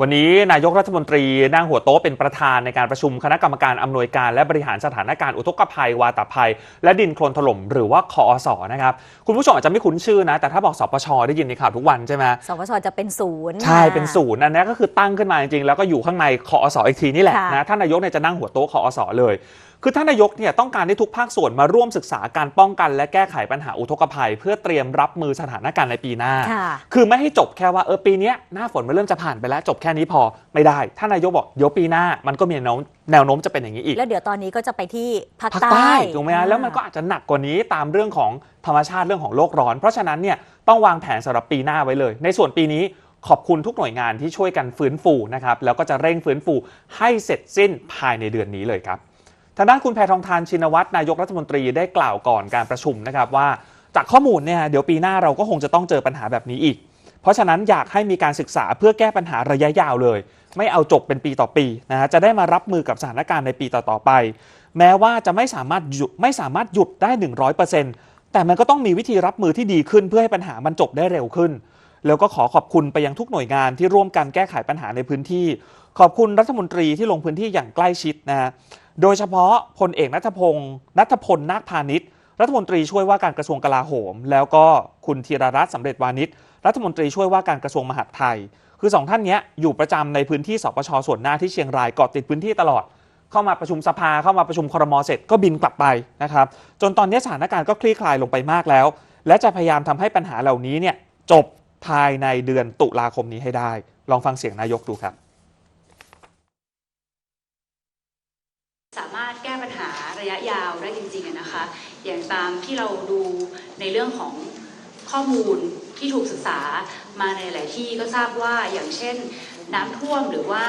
วันนี้นายกรัฐมนตรีนั่งหัวโต๊ะเป็นประธานในการประชุมคณะกรรมการอำนวยการและบริหารสถานการณ์อุทกภัย วาตภัย และดินโคลนถล่มหรือว่าคอสนะครับ คุณผู้ชมอาจจะไม่คุ้นชื่อนะ แต่ถ้าบอกสปชได้ยินในข่าวทุกวันใช่ไหมสปชจะเป็นศูนย์ ใช่เป็นศูนย์อันนี้ก็คือตั้งขึ้นมาจริงๆ แล้วก็อยู่ข้างในคอสอีกทีนี่แหละค่ะนะท่านนายกเนี่ยจะนั่งหัวโต๊ะคอสเลยคือท่านนายกเนี่ยต้องการให้ทุกภาคส่วนมาร่วมศึกษาการป้องกัน และแก้ไขปัญหาอุทกภัย เพื่อเตรียมรับมือสถานการณ์ในปีหน้าค่ะคือไม่ให้จบแค่ว่าเออปีเนี้ยหน้าฝนมันเริ่มจะผ่านไปแล้วจบแค่นี้พอไม่ได้ท่านนายกบอกเดี๋ยวปีหน้ามันก็มีแนวโน้มแนวโน้มจะเป็นอย่างนี้อีก แล้วเดี๋ยวตอนนี้ก็จะไปที่ภาคภาคใต้ใต้ถูกไหมฮะแล้วมันก็อาจจะหนักกว่านี้ตามเรื่องของธรรมชาติเรื่องของโลกร้อน เพราะฉะนั้นเนี่ยต้องวางแผนสำหรับปีหน้าไว้เลย ในส่วนปีนี้ขอบคุณทุกหน่วยงานที่ช่วยกันฟื้นฟูนะครับแล้วก็จะเร่งฟื้นฟูให้เสร็จสิ้นภายในเดือนนี้เลยครับ ทางด้านคุณแพทองทานชินวัตรนายกรัฐมนตรีได้กล่าวก่อนการประชุมนะครับว่า จากข้อมูลเนี่ยเดี๋ยวปีหน้าเราก็คงจะต้องเจอปัญหาแบบนี้อีก เพราะฉะนั้นอยากให้มีการศึกษาเพื่อแก้ปัญหาระยะยาวเลย ไม่เอาจบเป็นปีต่อปีนะฮะจะได้มารับมือกับสถานการณ์ในปีต่อๆไป แม้ว่าจะไม่สามารถหยุดไม่สามารถหยุดได้ 100%แต่มันก็ต้องมีวิธีรับมือที่ดีขึ้นเพื่อให้ปัญหามันจบได้เร็วขึ้น แล้วก็ขอขอบคุณไปยังทุกหน่วยงานที่ร่วมกันแก้ไขปัญหาในพื้นที่ ขอบคุณรัฐมนตรีที่ลงพื้นที่อย่างใกล้ชิดนะฮะโดยเฉพาะพลเอกนัทพงศ์นัทพลนาคพาณิชย์ รัฐมนตรีช่วยว่าการกระทรวงกลาโหม แล้วก็คุณธีรรัตน์สำเร็จวานิชรัฐมนตรีช่วยว่าการกระทรวงมหาดไทย คือสองท่านนี้อยู่ประจำในพื้นที่สปชส่วนหน้าที่เชียงรายเกาะติดพื้นที่ตลอด เข้ามาประชุมสภาเข้ามาประชุมครมเสร็จก็บินกลับไปนะครับจนตอนนี้สถานการณ์ก็คลี่คลายลงไปมากแล้ว และจะพยายามทำให้ปัญหาเหล่านี้เนี่ยจบภายในเดือนตุลาคมนี้ให้ได้ ลองฟังเสียงนายกดูครับ สามารถแก้ปัญหา ระยะยาวได้จริงๆนะคะ อย่างตามที่เราดูในเรื่องของข้อมูลที่ถูกศึกษามาในหลายที่ก็ทราบว่าอย่างเช่น น้ำท่วมหรือว่า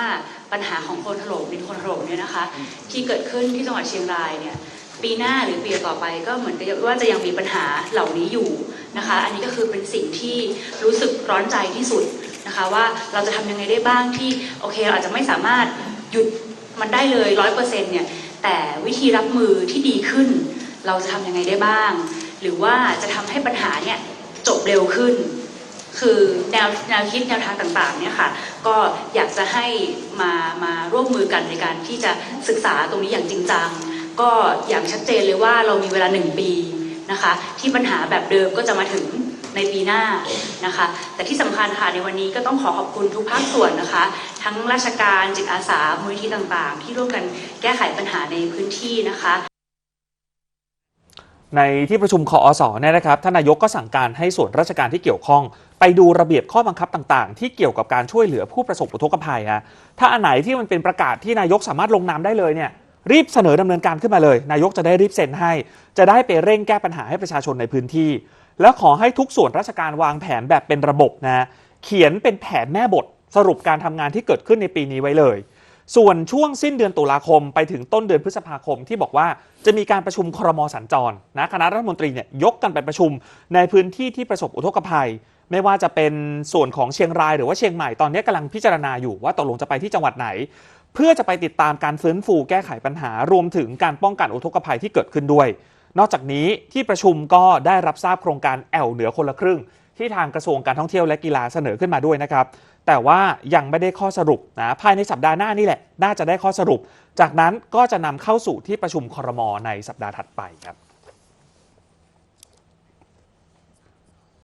ปัญหาของโคลนถล่มดินโคลนถล่มเนี่ยนะคะ ที่เกิดขึ้นที่จังหวัดเชียงรายเนี่ยปีหน้าหรือปีต่อไปก็เหมือนกับว่าจะยังมีปัญหาเหล่านี้อยู่นะคะ อันนี้ก็คือเป็นสิ่งที่รู้สึกร้อนใจที่สุดนะคะว่าเราจะทำยังไงได้บ้างที่โอเคเราอาจจะไม่สามารถหยุดมันได้เลยร้อยเปอร์เซ็นต์เนี่ย แต่วิธีรับมือที่ดีขึ้น เราจะทำยังไงได้บ้าง หรือว่าจะทำให้ปัญหาเนี่ยจบเร็วขึ้น คือแนวแนวคิดแนวทางต่างๆเนี่ยค่ะก็อยากจะให้มามาร่วมมือกันในการที่จะศึกษาตรงนี้อย่างจริงจังก็อย่างชัดเจนเลยว่าเรามีเวลาหนึ่งปีนะคะ ที่ปัญหาแบบเดิมก็จะมาถึง ในปีหน้านะคะ แต่ที่สำคัญค่ะในวันนี้ก็ต้องขอขอบคุณทุกภาคส่วนนะคะ ทั้งราชการจิตอาสามูลนิธิต่างๆ ที่ร่วมกันแก้ไขปัญหาในพื้นที่นะคะในที่ประชุมคอสเนี่ยนะครับท่านนายกก็สั่งการให้ส่วนราชการที่เกี่ยวข้อง ไปดูระเบียบข้อบังคับต่างๆ ที่เกี่ยวกับการช่วยเหลือผู้ประสบอุทกภัยฮะถ้าอันไหนที่มันเป็นประกาศที่นายกสามารถลงนามได้เลยเนี่ยรีบเสนอดำเนินการขึ้นมาเลย นายกจะได้รีบเซ็นให้ จะได้ไปเร่งแก้ปัญหาให้ประชาชนในพื้นที่ แล้วขอให้ทุกส่วนราชการวางแผนแบบเป็นระบบนะเขียนเป็นแผนแม่บทสรุปการทำงานที่เกิดขึ้นในปีนี้ไว้เลย ส่วนช่วงสิ้นเดือนตุลาคมไปถึงต้นเดือนพฤษภาคมที่บอกว่าจะมีการประชุมครมสัญจรนะคณะรัฐมนตรีเนี่ยยกกันไปประชุมในพื้นที่ที่ประสบอุทกภัย ไม่ว่าจะเป็นส่วนของเชียงรายหรือว่าเชียงใหม่ตอนนี้กำลังพิจารณาอยู่ว่าตกลงจะไปที่จังหวัดไหน เพื่อจะไปติดตามการฟื้นฟูแก้ไขปัญหารวมถึงการป้องกันอุทกภัยที่เกิดขึ้นด้วย นอกจากนี้ที่ประชุมก็ได้รับทราบโครงการแอลเหนือคนละครึ่ง ที่ทางกระทรวงการท่องเที่ยวและกีฬาเสนอขึ้นมาด้วยนะครับ แต่ว่ายังไม่ได้ข้อสรุปนะภายในสัปดาห์หน้านี่แหละ น่าจะได้ข้อสรุป จากนั้นก็จะนำเข้าสู่ที่ประชุมคอรมอในสัปดาห์ถัดไปครับ